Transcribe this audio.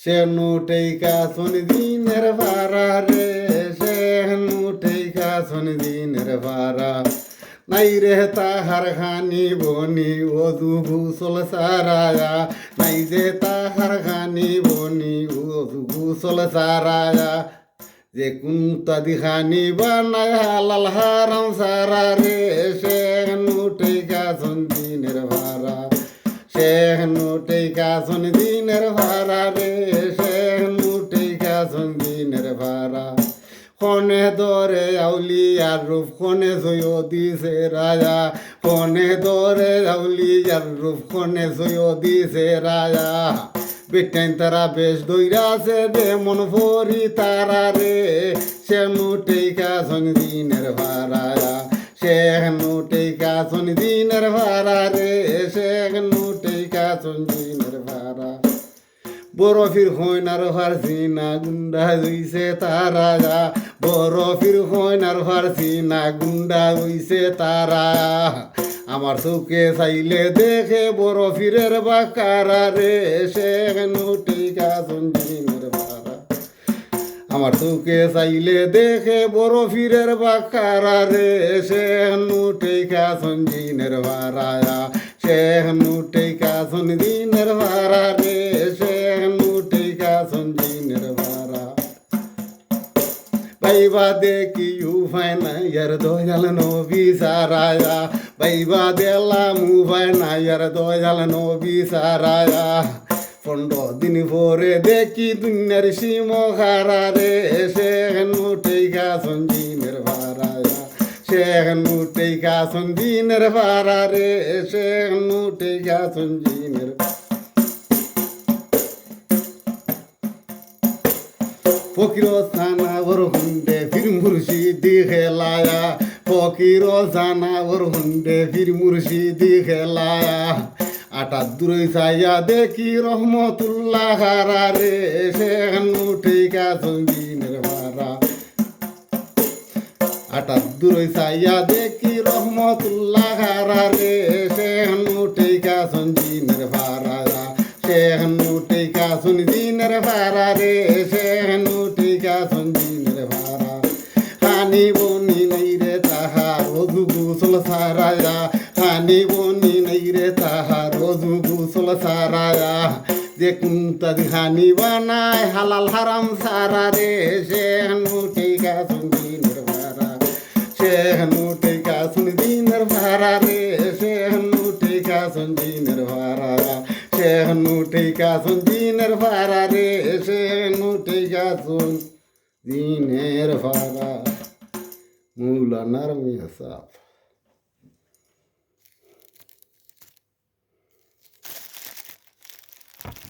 সেনু টেকা শুন দিনের ভাড়া রে সেনু টেকা শুন দিনের ভাড়া। নাই রে তাহার খানি বনি ও দু গুসল সারায়া। নাই যে তাহার খানি বনি ও দু গুসল সারায়া। যে কুন্তা দিখানি বানায় হালাল হারাম সারা রে শুন দিনের ভাড়া রে সেহনু টেকা শুন দিনের ভাড়া। খনে দরে আউলিয়ার রূপ খনে জয় দিছে রাজা খনে দরে আউলিয়ার রূপ খনে জয় দিছে রাজা বেটেন তারা বেশ দইরাছে দে মন ভরি তারা রে সেনু টেকা শুন দিনের ভাড়া। সেহনু টেকা শুন দিনের ভাড়া রে সেহনু টেকা শুন দিনের ভাড়া বরফির হইনার ফারসিনা গুন্ডা হইছে তারা বরফির হইনার ফারসিনা গুন্ডা হইছে তারা আমার চৌকে চাইলে দেখে বরফিরের বাকারা রে সেহনু টেকা শুন দিনের ভাড়া আমার চৌকে চাইলে দেখে বড় ফিরের বাকারা রে সেহনু টেকা সঞ্জিনের ভাড়ায়া সেহনু টেকা সঞ্জিনের ভাড়া রে সেহনু টেকা সঞ্জিনের ভাড়া বাইবা দেখি উফায় না ইয়ার দয়াল নবী সারায়া বাইবা দেলা মুভায় না ইয়ার দয়াল নবী সারায়া পনেরো দিন পরে দেখি দুনিয়ার সীম খারা রে সেখানু টেকা সঞ্জিনের ভাড়ায়া সেখানু টেকা সঞ্জিনের ভাড়া রে সেখানু টেকা সঞ্জিনের ফকির সানাবর হুন্ডে ফির মুর্শিদি খেলায়া। ফকির সানাবর হুন্ডে ফির মুর্শিদি খেলায়া। আটা দূরে চাইয়া দেখি রহমতুল্লাহ হারা রে সেখানু ঠেকা সঙ্গিনের ভাড়া। আটা দূরে চাইয়া দেখি রহমতুল্লাহ হারা রে সেখানু ঠেকা সঞ্জিনের ভাড়া। সেখানু ঠেকা সঞ্জিনের ভাড়া রে সেখানু ঠেকা সঞ্জিনের ভাড়া। হানি বনি নাই রে তাহা রোজু গুসল সারায়া, হানি যে কুন্তা হানি বানায়, হালাল হারাম সারা রে সেখানু ঠেকা সঞ্জিনের ভাড়া। সেখানু ঠেকা সঞ্জিনের ভাড়া রে সেখানু ঠেকা সঞ্জিনের ভাড়া। সেখানু ঠেকা সঞ্জিনের ভাড়া রে সেখানু ঠেকা সঞ্জিনের ভাড়া। মৌলানার মিয়া সাহ